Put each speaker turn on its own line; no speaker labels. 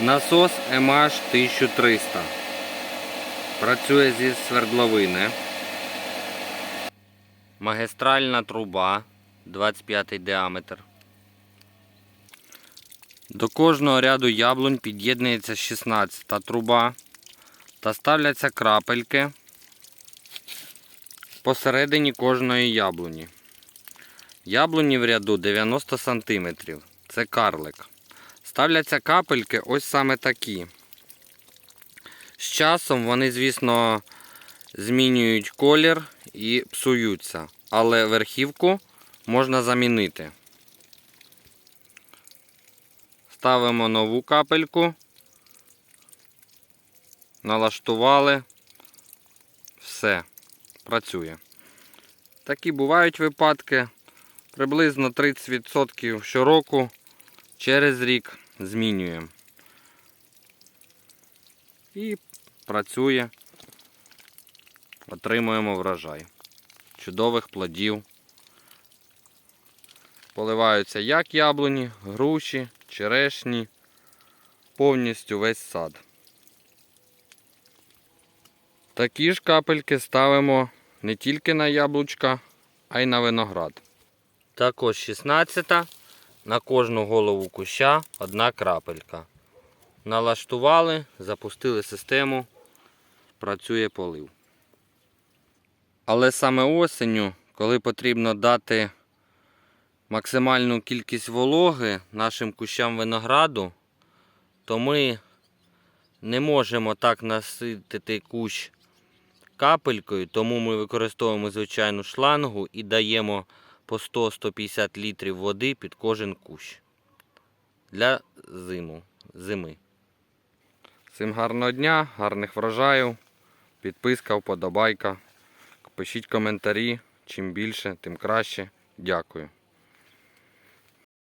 Насос MH 1300. Працює зі свердловини. Магістральна труба 25 діаметр. До кожного ряду яблунь під'єднується 16 труба та ставляться крапельки посередині кожної яблуні. Яблуні в ряду 90 см. Це карлик. Ставляться капельки ось саме такі. З часом вони, звісно, змінюють колір і псуються, але верхівку можна замінити. Ставимо нову капельку, налаштували, все, працює. Такі бувають випадки. Приблизно 30% щороку через рік змінюємо. І працює. Отримуємо врожай. Чудових плодів. Поливаються як яблуні, груші, черешні, повністю весь сад. Такі ж капельки ставимо не тільки на яблучка, а й на виноград. Також 16 на кожну голову куща одна крапелька. Налаштували, запустили систему, працює полив. Але саме осенню, коли потрібно дати максимальну кількість вологи нашим кущам винограду, то ми не можемо так наситити кущ капелькою, тому ми використовуємо звичайну шлангу і даємо по 100-150 літрів води під кожен кущ для зиму, зими. Всім гарного дня, гарних врожаїв, підписка, вподобайка. Пишіть коментарі. Чим більше, тим краще. Дякую.